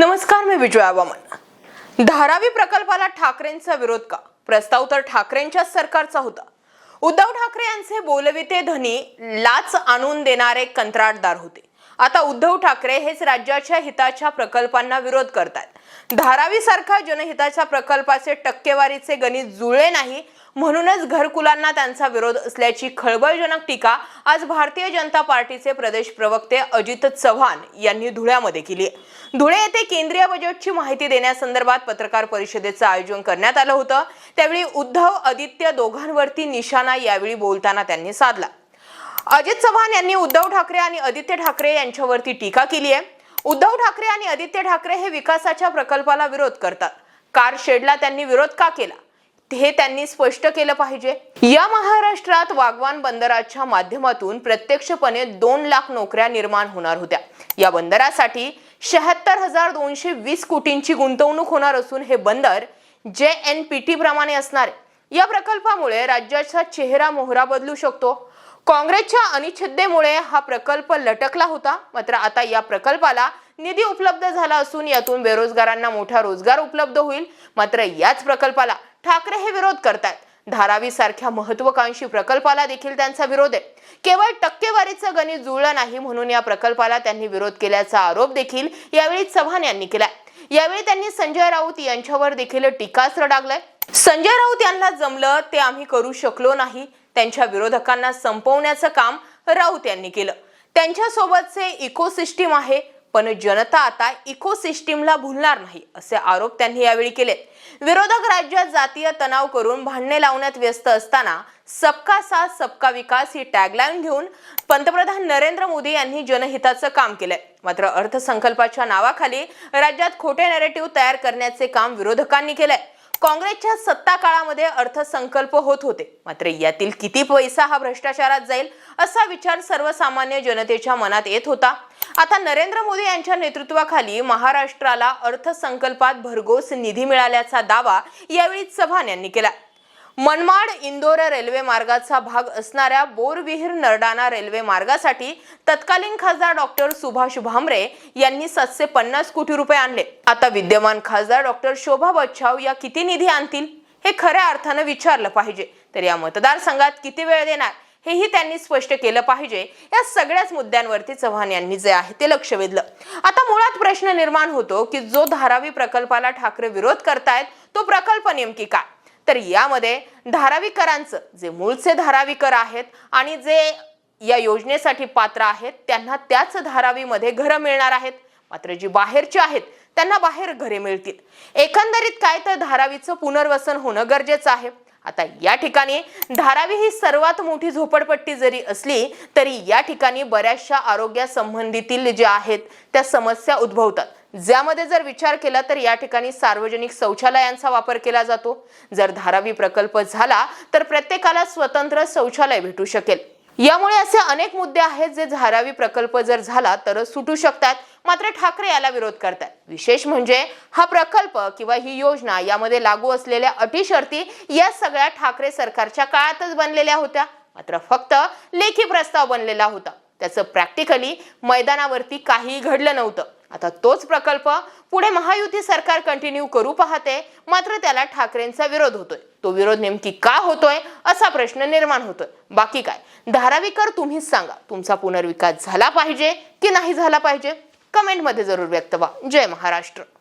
नमस्कार मी विजया वामन धारावी प्रकल्पाला ठाकरेंचा विरोध का? प्रस्ताव तर ठाकरेंच्याच सरकारचा होता. उद्धव ठाकरे यांचे बोलविते धनी लाच आणून देणारे कंत्राटदार होते. आता उद्धव ठाकरे हेच राज्याच्या हिताच्या प्रकल्पांना विरोध करतात. धारावीसारखा जनहिताच्या प्रकल्पाचे टक्केवारीचे गणित जुळले नाही म्हणूनच घरकुलांना त्यांचा विरोध असल्याची खळबळजनक टीका आज भारतीय जनता पार्टीचे प्रदेश प्रवक्ते अजित चव्हाण यांनी धुळ्यामध्ये केली धुळे येथे केंद्रीय बजेटची माहिती देण्यासंदर्भात पत्रकार परिषदेचं आयोजन करण्यात आलं होतं. त्यावेळी उद्धव आदित्य दोघांवरती निशाणा यावेळी बोलताना त्यांनी साधला. अजित चव्हाण यांनी उद्धव ठाकरे आणि आदित्य ठाकरे यांच्यावरती टीका केली आहे. उद्धव ठाकरे आणि आदित्य ठाकरे हे विकासाच्या प्रकल्पाला विरोध करतात. कार शेडला त्यांनी विरोध का केला? हे त्यांनी स्पष्ट केलं पाहिजे. या महाराष्ट्रात वागवान बंदराच्या माध्यमातून प्रत्यक्षपणे दोन लाख नोकऱ्या निर्माण होणार होत्या. या बंदरासाठी शहात्तर हजार दोनशे वीस कोटींची गुंतवणूक होणार असून हे बंदर जे एन पी टी प्रमाणे असणार या प्रकल्पामुळे राज्याचा चेहरा मोहरा बदलू शकतो. काँग्रेसच्या अनिच्छेदेमुळे हा प्रकल्प लटकला होता. मात्र आता या प्रकल्पाला निधी उपलब्ध झाला असून यातून बेरोजगारांना मोठा रोजगार उपलब्ध होईल. मात्र याच प्रकल्पाला ठाकरे हे विरोध करतात धारावी सारख्या महत्वाकांक्षी प्रकल्पाला देखील त्यांचा विरोध आहे. केवळ टक्केवारीचं गणित जुळलं नाही म्हणून या प्रकल्पाला त्यांनी विरोध केल्याचा आरोप देखील यावेळी चव्हाण यांनी केला यावेळी त्यांनी संजय राऊत यांच्यावर देखील टीकास्त्र डागलंय. संजय राऊत यांना जमलं ते आम्ही करू शकलो नाही. त्यांच्या विरोधकांना संपवण्याचं काम राऊत यांनी केलं. त्यांच्यासोबतचे इकोसिस्टीम आहे पण जनता आता इकोसिस्टीमला भुलणार नाही असे आरोप त्यांनी यावेळी केले विरोधक राज्यात जातीय तणाव करून भांडणे लावण्यात व्यस्त असताना सबका साथ सबका विकास ही टॅगलाईन घेऊन पंतप्रधान नरेंद्र मोदी यांनी जनहिताचं काम केलंय. मात्र अर्थसंकल्पाच्या नावाखाली राज्यात खोटे नरेटिव्ह तयार करण्याचे काम विरोधकांनी केलंय. काँग्रेसच्या सत्ता काळामध्ये अर्थसंकल्प होत होते. मात्र यातील किती पैसा हा भ्रष्टाचारात जाईल असा विचार सर्वसामान्य जनतेच्या मनात येत होता. आता नरेंद्र मोदी यांच्या नेतृत्वाखाली महाराष्ट्राला अर्थसंकल्पात भरघोस निधी मिळाल्याचा दावा यावेळी चव्हाण यांनी केला. मनमाड इंदोर रेल्वे मार्गाचा भाग असणाऱ्या बोरविहीर नरडाणा रेल्वे मार्गासाठी तत्कालीन खासदार डॉक्टर सुभाष भामरे यांनी सातशे पन्नास कोटी रुपये आणले. आता विद्यमान खासदार डॉक्टर शोभा बच्छाव या किती निधी आणतील हे खऱ्या अर्थानं विचारलं पाहिजे. तर या मतदारसंघात किती वेळ देणार हेही त्यांनी स्पष्ट केलं पाहिजे. या सगळ्याच मुद्द्यांवरती चव्हाण यांनी जे आहे ते लक्ष वेधलं. आता मुळात प्रश्न निर्माण होतो की जो धारावी प्रकल्पाला ठाकरे विरोध करतायत तो प्रकल्प नेमकी काय? तर यामध्ये धारावीकरांचं जे मूळचे धारावीकर आहेत आणि जे या योजनेसाठी पात्र आहेत त्यांना त्याच धारावीमध्ये घरं मिळणार आहेत. मात्र जी बाहेरची आहेत त्यांना बाहेर घरे मिळतील. एकंदरीत काय तर धारावीचं पुनर्वसन होणं गरजेचं आहे. आता या ठिकाणी धारावी ही सर्वात मोठी झोपडपट्टी जरी असली तरी या ठिकाणी बऱ्याचशा आरोग्यासंबंधीतील ज्या आहेत त्या समस्या उद्भवतात. ज्यामध्ये जर विचार केला तर या ठिकाणी सार्वजनिक शौचालयांचा वापर केला जातो. जर धारावी प्रकल्प झाला तर प्रत्येकाला स्वतंत्र शौचालय भेटू शकेल. यामुळे असे अनेक मुद्दे आहेत जे धारावी प्रकल्प जर झाला तर सुटू शकतात. मात्र ठाकरे याला विरोध करतात विशेष म्हणजे हा प्रकल्प किंवा ही योजना यामध्ये लागू असलेल्या अटी शर्ती या सगळ्या ठाकरे सरकारच्या काळातच बनलेल्या होत्या. मात्र फक्त लेखी प्रस्ताव बनलेला होता. त्याचं प्रॅक्टिकली मैदानावरती काहीही घडलं नव्हतं. आता तोच प्रकल्प पुढे महायुती सरकार कंटिन्यू करू पाहते. मात्र त्याला ठाकरेंचा विरोध होतोय. तो विरोध नेमकी का होतोय असा प्रश्न निर्माण होतोय. बाकी काय? धारावीकर तुम्हीच सांगा. तुमचा पुनर्विकास झाला पाहिजे की नाही झाला पाहिजे? कमेंटमध्ये जरूर व्यक्त व्हा. जय महाराष्ट्र.